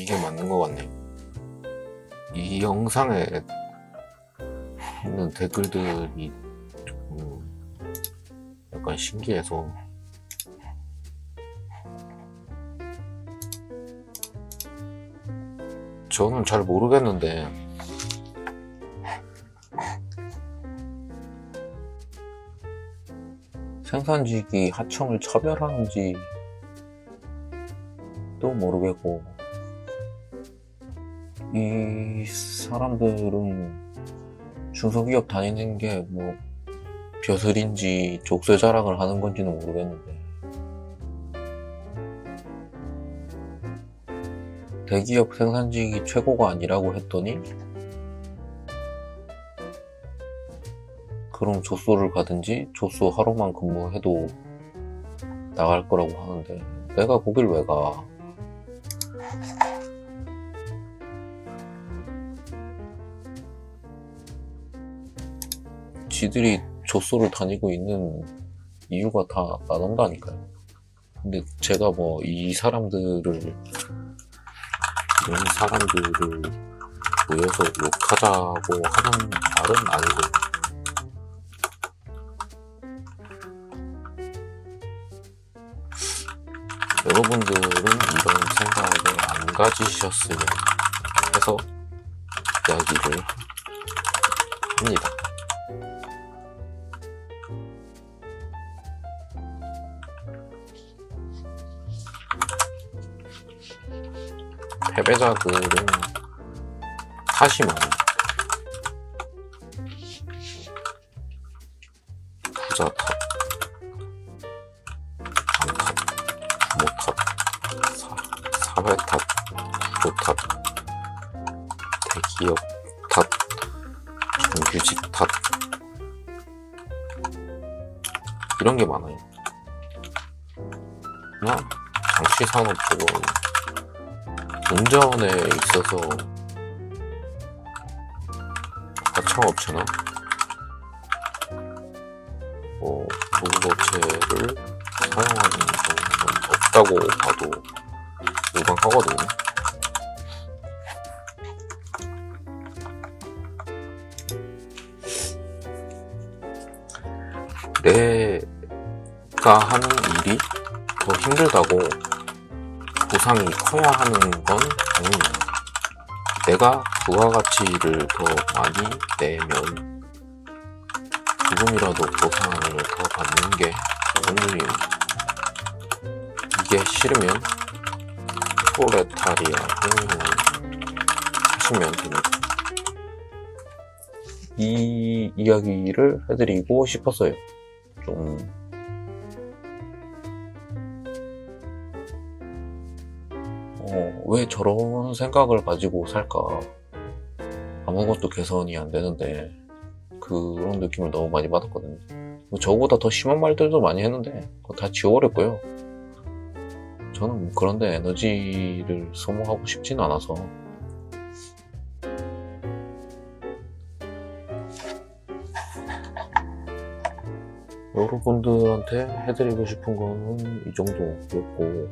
이게 맞는 것 같네요. 이 영상에 있는 댓글들이 좀 약간 신기해서. 저는 잘 모르겠는데. 생산직이 하청을 차별하는지 또 모르겠고 이 사람들은 중소기업 다니는 게 뭐 벼슬인지 족쇄 자랑을 하는 건지는 모르겠는데 대기업 생산직이 최고가 아니라고 했더니 그럼 조소를 가든지 조소 하루만 근무해도 나갈 거라고 하는데 내가 거길 왜 가? 지들이 조소를 다니고 있는 이유가 다 나눈다니까요. 근데 제가 뭐 이 사람들을 이런 사람들을 모여서 욕하자고 하는 말은 아니고 여러분들은 이런 생각을 안 가지셨으면 해서 이야기를 합니다. 패배자들은 탓이 많아요. 부자 탓, 당 탓, 부모 탓, 사, 사회 탓, 구조 탓, 대기업 탓, 정규직 탓 이런 게 많아요. 나 장치 산업 쪽은 운전에 있어서 하청업체나 뭐 도급업체를 사용하는 경우는 없다고 봐도 무방하거든요. 내가 하는 일이 더 힘들다고 보상이 커야 하는 건 아닙니다. 내가 부가가치를 더 많이 내면 조금이라도 보상을 더 받는 게 정님입니다. 이게 싫으면 프로레타리아 행위를 하시면 됩니다. 이 이야기를 해드리고 싶었어요. 좀 어, 왜 저런 생각을 가지고 살까? 아무것도 개선이 안 되는데, 그런 느낌을 너무 많이 받았거든요. 뭐 저보다 더 심한 말들도 많이 했는데, 그거 다 지워버렸고요. 저는 뭐 그런데 에너지를 소모하고 싶지는 않아서. 여러분들한테 해드리고 싶은 거는 이 정도였고, 그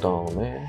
다음에